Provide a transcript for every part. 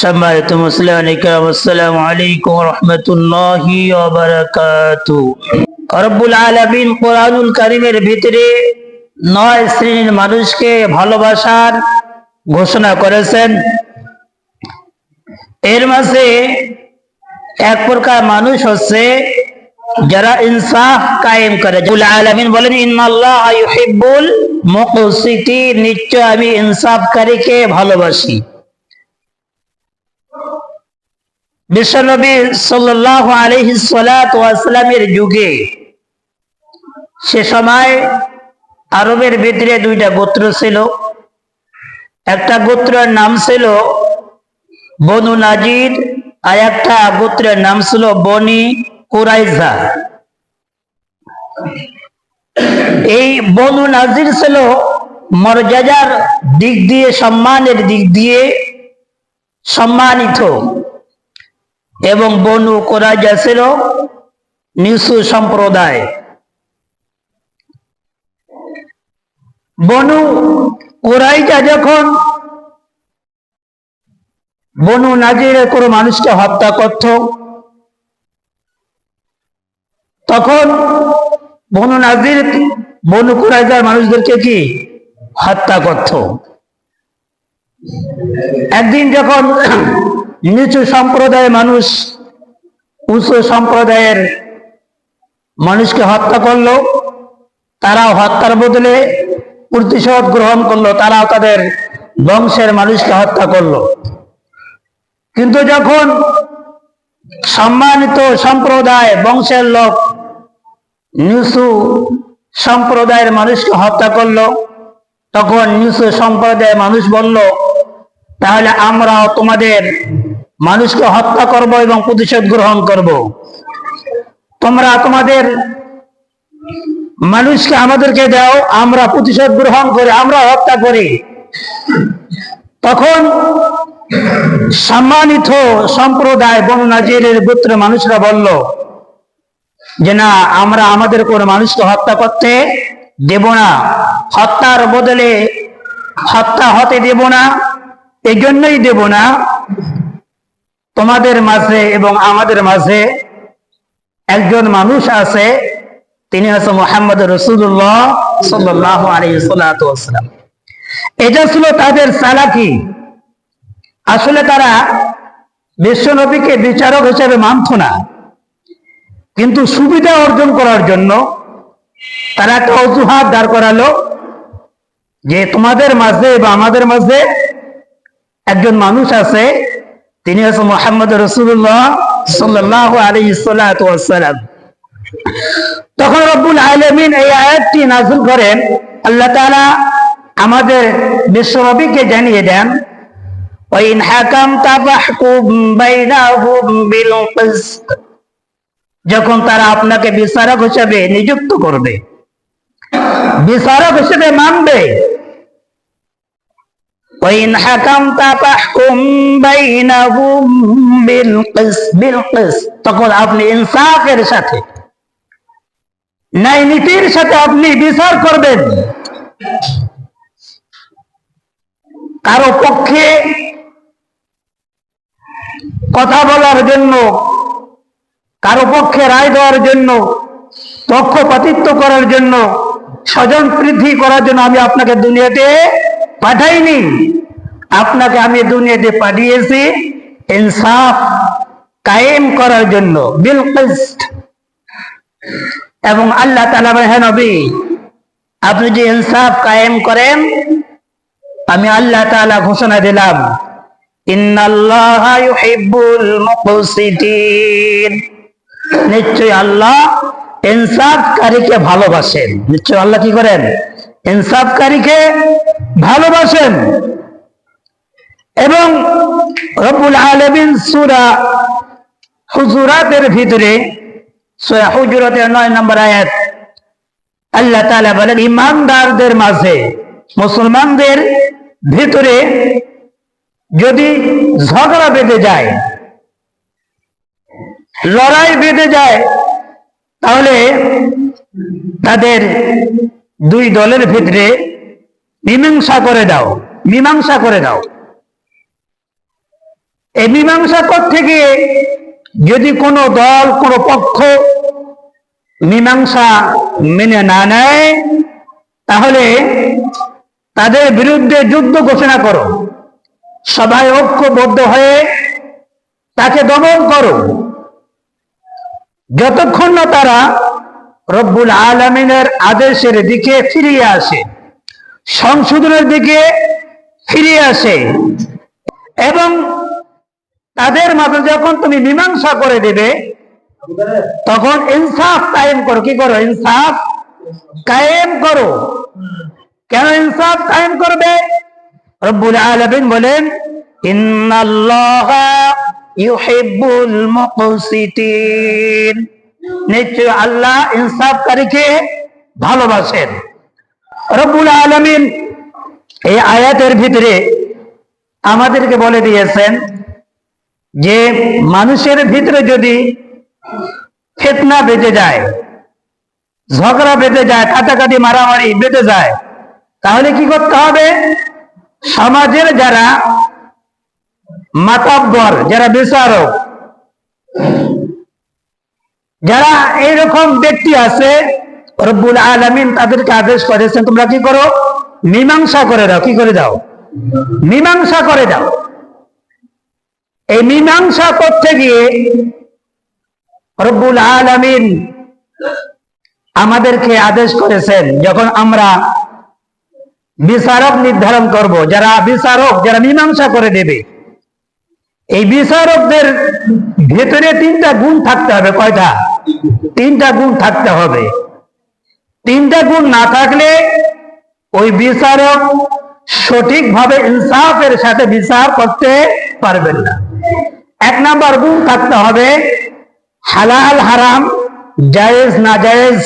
সম্মানিত মুসলিম আসসালামু আলাইকুম রহমতুল্লাহ রব্বুল আলমিন কোরআনুল করিমের ভিতরে নয় শ্রেণির মানুষকে ভালোবাসার ঘোষণা করেছেন। এর মাঝে এক প্রকার মানুষ হচ্ছে যারা ইনসাফ কায়েম করে। আলমিন বলেন, ইন্নাল্লাহ ইউহিব্বুল মুকসিতিন নিশ্চয় আমি ইনসাফকারীকে ভালোবাসি। বিশ্বনবী সাল্লাহ আলহি সালামের যুগে সে সময় আরবের ভিতরে দুইটা গোত্র ছিল। একটা গোত্রের নাম ছিল বনু নাজির আর একটা গোত্রের নাম ছিল বনি কুরাইজা এই বনু নাজির ছিল মর্যাদার দিক দিয়ে, সম্মানের দিক দিয়ে সম্মানিত। এবং বনু কোরাইজা ছিল নিসু সম্প্রদায়। বনু কোরাইজা যখন বনু নাজিরের কোনো মানুষকে হত্যা করত, তখন বনু নাজির, বনু কোরাইজার মানুষদেরকে কি? হত্যা করত। একদিন যখন নিচু সম্প্রদায়ের মানুষ উঁচু সম্প্রদায়ের মানুষকে হত্যা করল, তারাও হত্যার বদলে প্রতিশোধ গ্রহণ করল, তারাও তাদের বংশের মানুষকে হত্যা করল। কিন্তু যখন সম্মানিত সম্প্রদায় বংশের লোক নিচু সম্প্রদায়ের মানুষকে হত্যা করল, তখন নিচু সম্প্রদায়ের মানুষ বলল, তাহলে আমরাও তোমাদের মানুষকে হত্যা করব এবং প্রতিশোধ গ্রহণ করব। তোমরা তোমাদের মানুষকে আমাদেরকে দাও, আমরা প্রতিশোধ গ্রহণ করে, আমরা হত্যা করি। তখন সম্মানিত সম্প্রদায় বনু নাজিরের গোত্র মানুষরা বলল, যে না, আমরা আমাদের কোন মানুষকে হত্যা করতে দেব না। হত্যার বদলে হত্যা হতে দেব না এই জন্যই দেব না। তোমাদের মাঝে এবং আমাদের মাঝে একজন মানুষ আছে, তিনি হচ্ছে মোহাম্মদ রসুল্লাহ সাল্লাহ আলাইসালাম এটা ছিল তাদের চালাকি। আসলে তারা বিশ্বনবীকে বিচারক হিসেবে মানত না। কিন্তু সুবিধা অর্জন করার জন্য তারা একটা অজুহাত দাঁড় করালো যে তোমাদের মাঝে বা আমাদের মাঝে একজন মানুষ আছে তিনি হচ্ছে মোহাম্মদ রসুল্লাহ সাল্লাহ আলী সাল্লাম তখন রব্বুল আলমিন এই আয়াতটি নাজুল করেন আল্লাহ তালা আমাদের বিশ্বনবীকে জানিয়ে দেন وإن حكمت فاحكم بينهم بالقسط যখন তারা আপনাকে বিচারক হিসেবে নিযুক্ত করবে বিচারক হিসেবে মানবে وإن حكمت فاحكم بينهم بالقسط بالقسط তখন আপনি ইনসাফের সাথে ন্যায় নীতির সাথে আপনি বিচার করবেন কারো পক্ষে কথা বলার জন্য কারো পক্ষে রায় দেওয়ার জন্য পক্ষপাতিত্ব করার জন্য স্বজন বৃদ্ধি করার জন্য আমি আপনাকে দুনিয়াতে পাঠাইনি। আপনাকে আমি দুনিয়াতে পাঠিয়েছি ইনসাফ কায়েম করার জন্য বিলকিস্ট এবং আল্লাহ তালা হ্যাঁ নবী, আপনি যে ইনসাফ কায়েম করেন, আমি আল্লাহ তালা ঘোষণা দিলাম নিশ্চয় আল্লাহ ইনসাফকারীকে ভালোবাসেন। নিশ্চয় আল্লাহ কি করেন? ইনসাফকারীকে ভালোবাসেন। এবং রবুল আলমিন সুরা হুজুরাতের ভিতরে, সুরা হুজুরাতের নয় নম্বর আয়াত, আল্লাহ তালা বলেন, ইমানদারদের মাঝে, মুসলমানদের ভিতরে যদি ঝগড়া বেঁধে যায়, লড়াই বেঁধে যায়, তাহলে তাদের দুই দলের ভিতরে মীমাংসা করে দাও, মীমাংসা করে দাও। এই মীমাংসা করতে গিয়ে যদি কোনো দল, কোনো পক্ষ মীমাংসা মেনে না নেয়, তাহলে তাদের বিরুদ্ধে যুদ্ধ ঘোষণা করো। সবাই ঐক্যবদ্ধ হয়ে তাকে দমন করো। যতক্ষণ না তারা রব্বুল আলমিনের আদেশের দিকে ফিরিয়ে আসে, সংশোধনের দিকে ফিরিয়ে আসে এবং তাদের মাঝে যখন তুমি মীমাংসা করে দেবে, তখন ইনসাফ কায়েম করো। কি করো? ইনসাফ কায়েম করো। কেন ইনসাফ কায়েম করবে? রব্বুল আলামিন বলেন, ইন্নাল্লাহা ইউহিব্বুল মুকসিতিন। নিশ্চয় আল্লাহ ইনসাফকারীকে ভালোবাসেন। রব্বুল আলামিন এই আয়াতের ভিতরে আমাদেরকে বলে দিয়েছেন যে, মানুষের ভিতরে যদি ফেতনা বেঁধে যায়, ঝগড়া বেঁধে যায়, কাটাকাটি, মারামারি বেঁধে যায়, তাহলে কি করতে হবে? সমাজের যারা মাতাব্বর, যারা বিচারক যারা এইরকম ব্যক্তি আছে, রব্বুল আলমিন তাদেরকে আদেশ করেছেন, তোমরা কি করো? মীমাংসা করে দাও। কি করে দাও? মীমাংসা করে দাও। এই মীমাংসা করতে গিয়ে রব্বুল আলমিন আমাদেরকে আদেশ করেছেন, যখন আমরা বিচারক নির্ধারণ করব, যারা বিচারক, যারা মীমাংসা করে দেবে এই বিচারকদের ভেতরে তিনটা গুণ থাকতে হবে, কয়টা? তিনটা গুণ থাকতে হবে। তিনটা গুণ না থাকলে ওই বিচারক সঠিকভাবে ইনসাফের সাথে বিচার করতে পারবেন না। এক নাম্বার গুণ থাকতে হবে, হালাল হারাম, জায়েজ না জায়েজ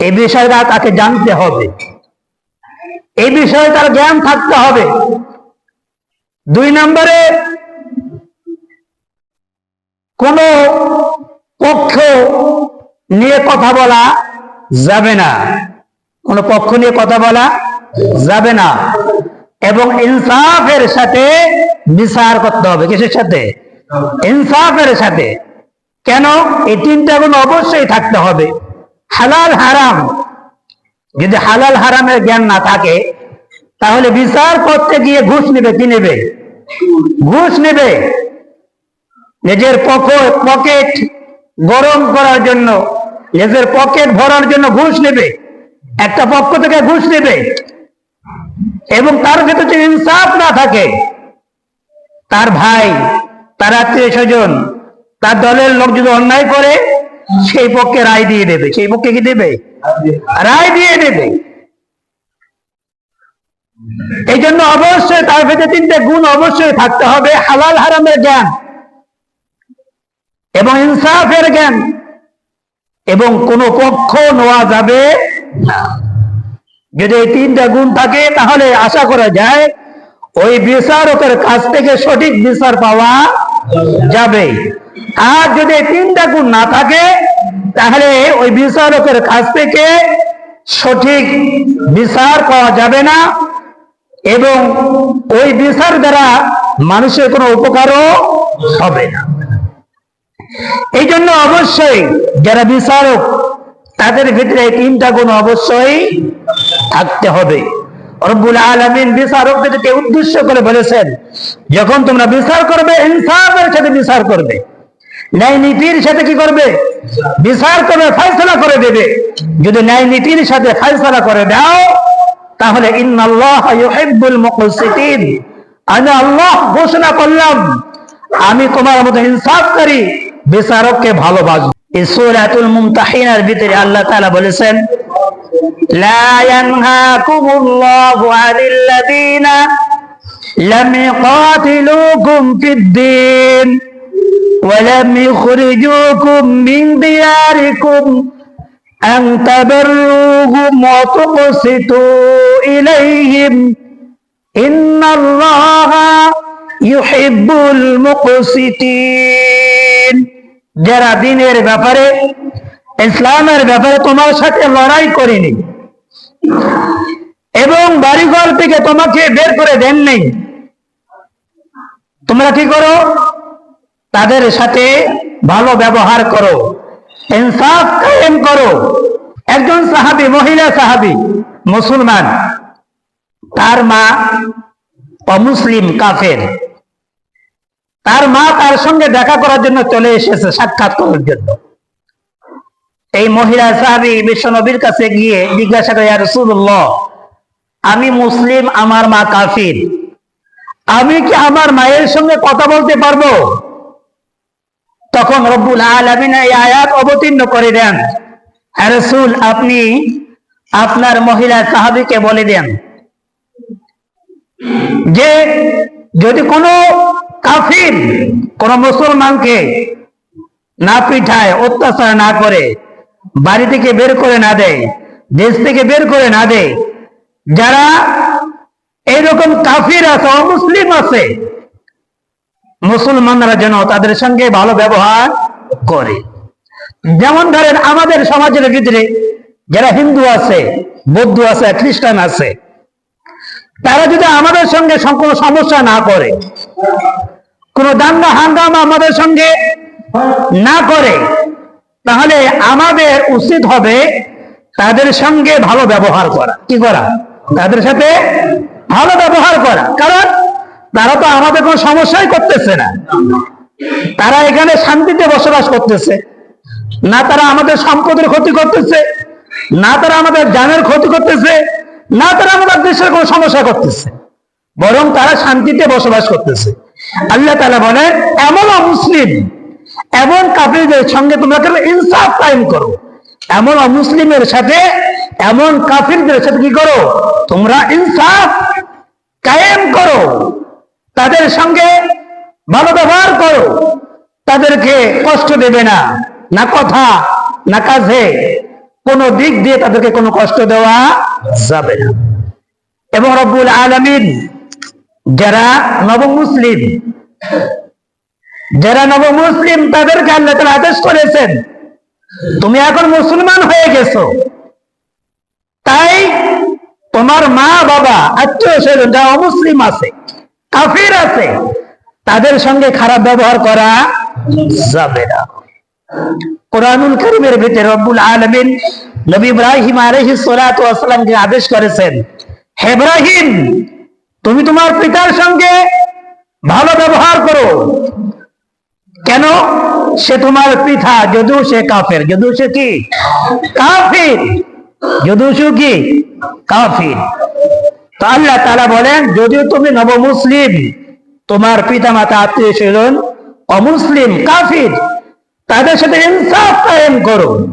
এই বিষয়টা তাকে জানতে হবে। এই বিষয়ে তার জ্ঞান থাকতে হবে। দুই নম্বরে কোন পক্ষ নিয়ে কথা বলা যাবে না। কোন পক্ষ নিয়ে কথা বলা যাবে না। এবং ইনসাফের সাথে বিচার করতে হবে। কিসের সাথে? ইনসাফের সাথে। কেন? এই তিনটা গুণ অবশ্যই থাকতে হবে। হালাল, হারাম। যদি হালাল, হারামের জ্ঞান না থাকে, তাহলে বিচার করতে গিয়ে ঘুষ নেবে, কি নেবে? ঘুষ নেবে। নিজের পকেট গরম করার জন্য, নিজের পকেট ভরার জন্য ঘুষ নেবে। একটা পক্ষ থেকে ঘুষ নেবে। এবং তার ভেতরে ইনসাফ না থাকে, তার ভাই, তার আত্মীয় স্বজন, তার দলের লোক যদি অন্যায় করে, সেই পক্ষে রায় দিয়ে দেবে। সেই পক্ষে কি দেবে? রায় দিয়ে দেবে। এই জন্য অবশ্যই তার ভেতরে তিনটে গুণ অবশ্যই থাকতে হবে। হালাল হারামের জ্ঞান। এবং ইনসাফের জ্ঞান। এবং কোন পক্ষ নেওয়া যাবে না। যদি এই তিনটা গুণ থাকে, তাহলে আশা করা যায় ওই বিচারকের কাছ থেকে সঠিক বিচার পাওয়া যাবে। আর যদি তিনটা গুণ না থাকে, তাহলে ওই বিচারকের কাছ থেকে সঠিক বিচার পাওয়া যাবে না। এবং ওই বিচার দ্বারা মানুষের কোনো উপকারও হবে না। এই জন্য অবশ্যই যারা বিচারক, তাদের ভিতরে তিনটা গুণ অবশ্যই থাকতে হবে। রব্বুল আলমিন বিচারকদেরকে উদ্দেশ্য করে বলেছেন, যখন তোমরা বিচার করবে, ইনসাফের সাথে বিচার করবে, ন্যায় নীতির সাথে কি করবে? বিচার করবে করে দেবে। যদি ন্যায় নীতির সাথে করে দাও, তাহলে আমি আল্লাহ ঘোষণা করলাম, আমি তোমার মতো ইনসাফকারী বিচারককে ভালোবাসবো এই সূরাতুল মুমতাহিনার ভিতরে আল্লাহ তাআলা বলেছেন لا ينهاكم الله عن الذين لم يقاتلوكم في الدين ولم يخرجوكم من دياركم أن تبروهم وتقسطوا إليهم إن الله يحب المقسطين যারা দিনের ব্যাপারে, ইসলামের ব্যাপারে তোমার সাথে লড়াই করেনি এবং বাড়িঘর থেকে তোমাকে বের করে দেন নেই তোমরা কি করো? তাদের সাথে ভালো ব্যবহার করো, ইনসাফ কায়েম করো। একজন সাহাবী, মহিলা সাহাবি, মুসলমান, তার মা অমুসলিম কাফের। তার মা তার সঙ্গে দেখা করার জন্য চলে এসেছে, সাক্ষাৎ করার জন্য। এই মহিলা সাহাবী বিশ্বনবীর কাছে গিয়ে জিজ্ঞাসা করে রসুল্লাহ আমি মুসলিম, আমার মা কাফির। আমি কি আমার মায়ের সঙ্গে কথা বলতে পারব? তখন রব্বুল আলমিন এই আয়াত অবতীর্ণ করে দেন। রসুল, আপনি আপনার মহিলা সাহাবিকে বলে দেন যে, যদি কোনো কাফির কোন মুসলমানকে না পিঠায় অত্যাচার না করে, বাড়ি থেকে বের করে না দেয়, দেশ থেকে বের করে না দেয়। যারা এইরকম কাফির আছে, অমুসলিম আছে, মুসলমানরা যেন তাদের সঙ্গে ভালো ব্যবহার করে। যেমন ধরেন আমাদের সমাজের ভিতরে যারা হিন্দু আছে, বৌদ্ধ আছে, খ্রিস্টান আছে, তারা যদি আমাদের সঙ্গে কোনো সমস্যা না করে কোনো দাঙ্গা হাঙ্গামা আমাদের সঙ্গে না করে, তাহলে আমাদের উচিত হবে তাদের সঙ্গে ভালো ব্যবহার করা। কি করা? তাদের সাথে ভালো ব্যবহার করা। কারণ তারা তো আমাদের কোনো সমস্যাই করতেছে না। তারা এখানে শান্তিতে বসবাস করতেছে। না তারা আমাদের সম্পদের ক্ষতি করতেছে, না তারা আমাদের জানের ক্ষতি করতেছে, না তারা আমাদের দেশের কোনো সমস্যা করতেছে। বরং তারা শান্তিতে বসবাস করতেছে। আল্লাহ তালা বলেন এমন অমুসলিম, এমন কাফিরদের সঙ্গে তোমরা কেন ইনসাফ কায়েম করো? এমন অমুসলিমের সাথে, এমন কাফিরদের সাথে কি করো? তোমরা ইনসাফ কায়েম করো। তাদের সঙ্গে ভালো ব্যবহার করো। তাদেরকে কষ্ট দেবে না না কথা, না কাজে। কোনো দিক দিয়ে তাদেরকে কোনো কষ্ট দেওয়া যাবে না। এবং রব্বুল আলমিন যারা নব মুসলিম যারা নব মুসলিম তাদেরকে আল্লাহ তাআলা আদেশ করেছেন, তুমি এখন মুসলমান হয়ে গেছো। তাই তোমার মা, বাবা, আত্মীয় স্বজন যারা অমুসলিম আছে, কাফির আছে, তাদের সঙ্গে খারাপ ব্যবহার করা যাবে না। কোরআনুল করিমের ভিতরে রব্বুল আলমিন নবী ইব্রাহিম আলহি সালামকে আদেশ করেছেন, হে ইব্রাহিম তুমি তোমার পিতার সঙ্গে ভালো ব্যবহার করো। কেন? সে তোমার পিতা যদিও সে কাফের। যদিও সে কি? কাফির। যদিও সে কি? কাফির। তো আল্লাহ তারা বলেন, যদিও তুমি নব মুসলিম তোমার পিতা মাতা আত্মীয় স্বজন অমুসলিম, কাফির, তাদের সাথে ইনসাফ কায়েম করো।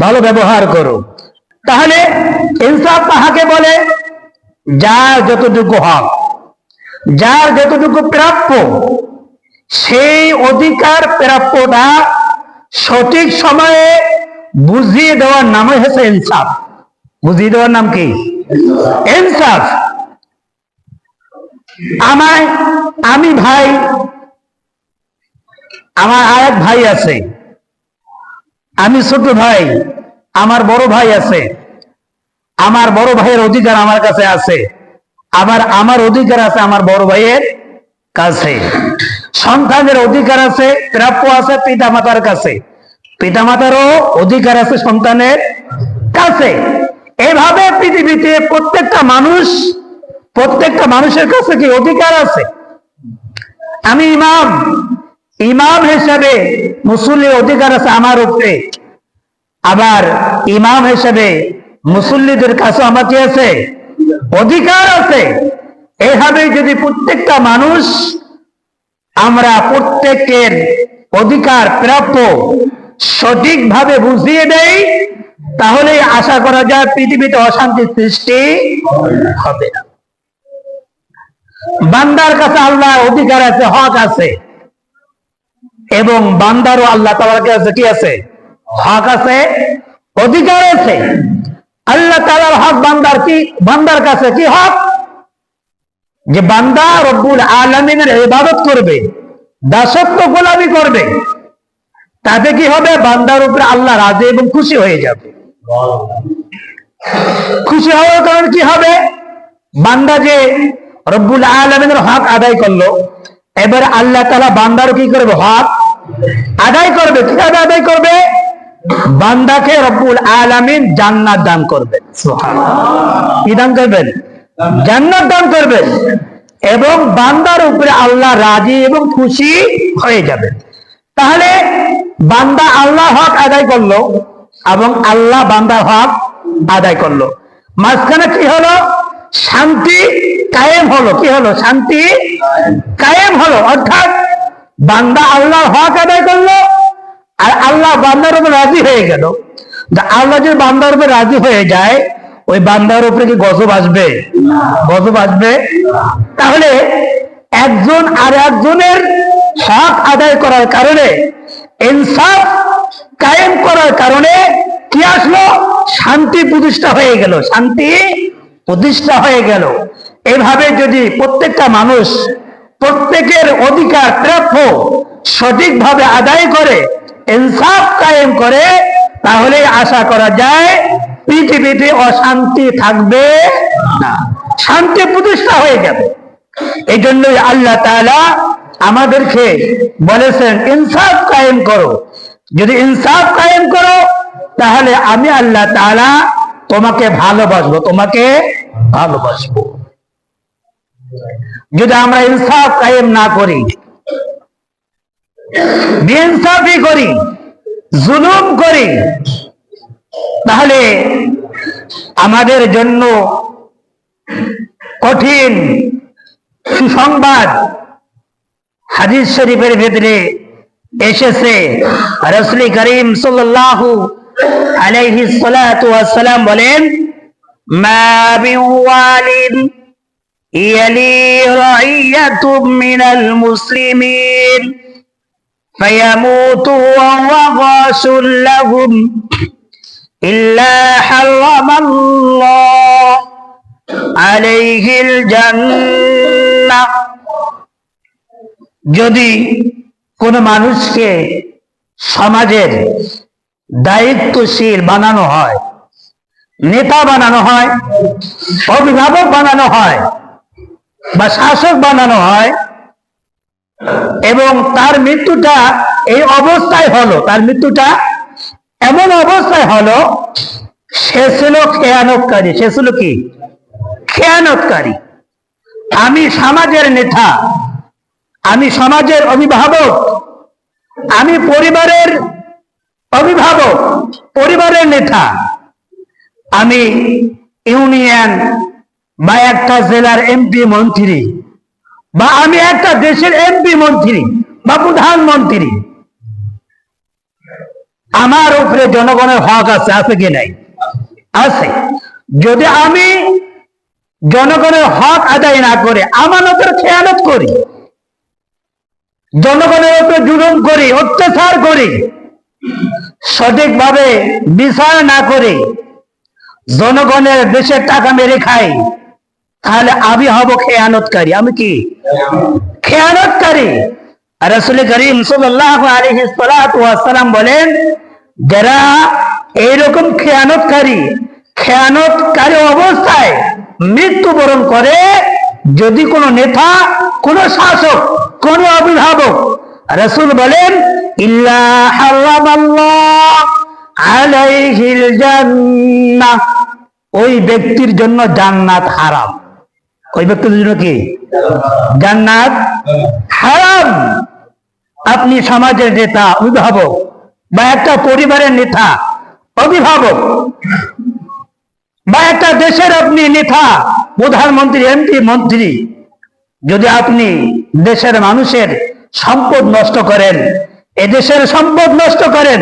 ভালো ব্যবহার করো। তাহলে ইনসাফ কাহাকে বলে? যার যতটুকু হক, যার যতটুকু প্রাপ্য, সেই অধিকার প্রাপ্যটা সঠিক সময়ে বুঝিয়ে দেওয়ার নামই হচ্ছে ইনসাফ। বুঝিয়ে দেওয়ার নাম কি? ইনসাফ। আমায় আমি ভাই, আমার আর এক ভাই আছে। আমি ছোট ভাই, আমার বড় ভাই আছে। আমার বড় ভাইয়ের অধিকার আমার কাছে আছে। আবার আমার অধিকার আছে আমার বড় ভাইয়ের কাছে। সন্তানের অধিকার আছে, প্রাপ্য আছে পিতা মাতার কাছে। পিতা মাতারও অধিকার আছে সন্তানের কাছে। এভাবে পৃথিবীতে প্রত্যেকটা মানুষ, প্রত্যেকটা মানুষের কাছে কি অধিকার আছে? আমি ইমাম ইমাম হিসেবে মুসল্লির অধিকার আছে আমার উপরে। আবার ইমাম হিসেবে মুসল্লিদের কাছে আমার কি আছে, অধিকার আছে। এভাবে যদি প্রত্যেকটা মানুষ আমরা প্রত্যেকের অধিকার প্রাপ্য সঠিকভাবে বুঝিয়ে দেই, তাহলে আশা করা যায় পৃথিবীতে অশান্তি সৃষ্টি হবে না। বান্দার কাছে আল্লাহ অধিকার আছে, হক আছে। এবং বান্দারও আল্লাহ তাআলার কাছে কি আছে? হক আছে, অধিকার আছে। আল্লাহ তাআলার হক বান্দার কি? বান্দার কাছে কি হক? যে বান্দা রব্বুল আলমিনের ইবাদত করবে, দাসত্ব গোলামি করবে, তাতে কি হবে? বান্দার উপরে আল্লাহ রাজে এবং খুশি হয়ে যাবে। খুশি হওয়ার কারণ কি হবে? বান্দা যে রব্বুল আলমিনের হক আদায় করল, এবার আল্লাহ তালা বান্দারও কি করবে? হক আদায় করবে। কীভাবে আদায় করবে? বান্দাকে রব্বুল আলামিন জান্নাত দান করবেন। কি দান করবেন? জান্নাত দান করবেন। এবং বান্দার উপরে আল্লাহ রাজি এবং খুশি হয়ে যাবেন। তাহলে বান্দা আল্লাহ হক আদায় করল এবং আল্লাহ বান্দার হক আদায় করল। মাঝখানে কি হলো? শান্তি কায়েম হলো। কি হলো? শান্তি কায়েম হলো। অর্থাৎ বান্দা আল্লাহ হক আদায় করল আর আল্লাহ বান্দার উপর রাজি হয়ে গেল। আল্লাহ যদি বান্দার উপর রাজি হয়ে যায়, ওই বান্দার উপরে কি গজব আসবে? গজব আসবে? তাহলে একজন আর একজনের হক আদায় করার কারণে, ইনসাফ কায়েম করার কারণে কি আসলো? শান্তি প্রতিষ্ঠা হয়ে গেল, শান্তি প্রতিষ্ঠা হয়ে গেল। এভাবে যদি প্রত্যেকটা মানুষ প্রত্যেকের অধিকার প্রাপ্য সঠিকভাবে আদায় করে ইনসাফ কায়েম করে, তাহলে আশা করা যায় পৃথিবীতে অশান্তি থাকবে না। শান্তি প্রতিষ্ঠা হয়ে যাবে। এই জন্যই আল্লাহ তাআলা আমাদেরকে বলেছেন, ইনসাফ কায়েম করো। যদি ইনসাফ কায়েম করো, তাহলে আমি আল্লাহ তাআলা তোমাকে ভালোবাসবো তোমাকে ভালোবাসবো। যদি আমরা ইনসাফ কায়েম না করি বেইনসাফি করি, জুলুম করি, তাহলে আমাদের জন্য কঠিন সুসংবাদ হাদিস শরীফের ভেতরে এসেছে। রসুল করিম সাল্লাল্লাহু আলাইহি সালাতু ওয়াসসালাম বলেন, মা ওয়ালিদ ইয়ালি রাইয়াতুম মিনাল মুসলিমিন। فيموت وهو غاش لهم إلا حرم الله عليه الجنة যদি কোন মানুষকে সমাজের দায়িত্বশীল বানানো হয় নেতা বানানো হয় অভিভাবক বানানো হয় বা শাসক বানানো হয় এবং তার মৃত্যুটা এই অবস্থায় হলো, তার মৃত্যুটা এমন অবস্থায় হলো, সে ছিল খেয়ানতকারী। সে ছিল কি? খেয়ানতকারী। আমি সমাজের নেতা, আমি সমাজের অভিভাবক, আমি পরিবারের অভিভাবক, পরিবারের নেতা। আমি ইউনিয়ন বা একটা জেলার এমপি, মন্ত্রী। বা আমি একটা দেশের এমপি মন্ত্রী বা প্রধানমন্ত্রী। আমার উপরে জনগণের হক আছে আছে কি নাই? আছে। যদি আমি জনগণের হক আদায় না করে, আমানতের খেয়ালত করি, জনগণের উপরে জুলুম করি, অত্যাচার করি, সঠিকভাবে বিচার না করে, জনগণের দেশের টাকা মেরে খাই তাহলে আমি হব খেয়ানতকারী। আমি কি? খেয়ানতকারী। রসুল করিম সাল্লাল্লাহু আলাইহি সাল্লাম বলেন, যারা এইরকম খেয়ানতকারী খেয়ানতকারী অবস্থায় মৃত্যুবরণ করে, যদি কোনো নেতা, কোন শাসক, কোন অভিভাবক রসুল বলেন আলাইহিল ওই ব্যক্তির জন্য জান্নাত হারাম। ওই ব্যক্তির জন্য কি? জান্নাত হারাম। আপনি সমাজের নেতা, অভিভাবক বা একটা পরিবারের নেতা, অভিভাবক বা একটা দেশের আপনি নেতা, প্রধানমন্ত্রী, এমপি, মন্ত্রী, যদি আপনি দেশের মানুষের সম্পদ নষ্ট করেন, এদেশের সম্পদ নষ্ট করেন,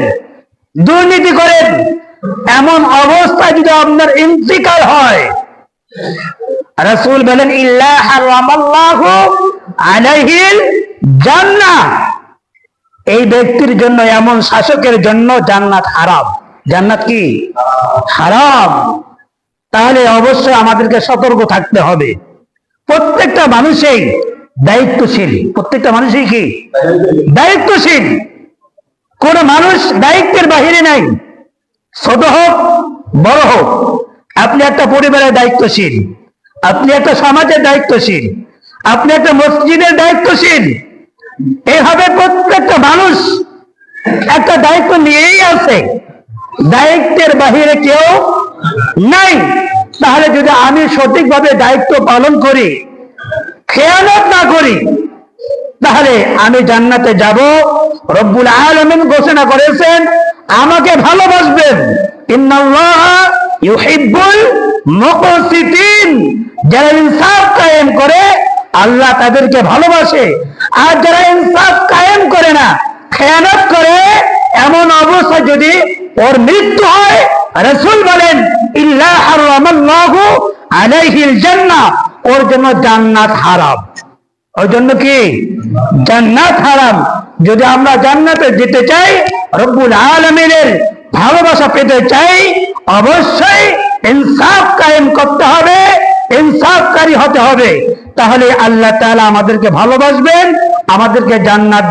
দুর্নীতি করেন, এমন অবস্থায় যদি আপনার ইন্তিকাল হয় রসুল বলেন জান্নাহ। এই ব্যক্তির জন্য, এমন শাসকের জন্য জান্নাত হারাম। জান্নাত কি? হারাম। তাহলে অবশ্যই আমাদেরকে সতর্ক থাকতে হবে। প্রত্যেকটা মানুষই দায়িত্বশীল। প্রত্যেকটা মানুষই কি? দায়িত্বশীল। কোন মানুষ দায়িত্বের বাহিরে নাই। ছোট হোক, বড় হোক। আপনি একটা পরিবারের দায়িত্বশীল। আপনি একটা সমাজের দায়িত্বশীল, আপনি একটা মসজিদের দায়িত্বশীল। এভাবে প্রত্যেকটা মানুষ একটা দায়িত্ব নিয়েই আছে। দায়িত্বের বাহিরে কেউ নাই। তাহলে যদি আমি সঠিকভাবে দায়িত্ব পালন করি খেয়ালত না করি, তাহলে আমি জান্নাতে যাব। রব্বুল আলামিন ঘোষণা করেছেন, আমাকে ভালোবাসবেন। ইন্নাল্লাহ ইউহিব্বুল মুকসিতিন। যারা ইনসাফ কায়েম করে, আল্লাহ তাদেরকে ভালোবাসে। আর যারা ইনসাফ কায়েম করে না, খেয়ানত করে, এমন অবস্থা যদি ওর মৃত্যু হয়, রসুল বলেন ইল্লাহ হারামাল্লাহু আলাইহিল জান্নাহ। ওর জন্য জান্নাত হারাম। ওর জন্য কি? জান্নাত হারাম। যদি আমরা জান্নাতে যেতে চাই, রব্বুল আলমিনের ভালোবাসা পেতে চাই, অবশ্যই ইনসাফ কায়েম করতে হবে, ইনসাফকারী হতে হবে। তাহলে আল্লাহ তালা আমাদেরকে ভালোবাসবেন, আমাদেরকে জান্নাত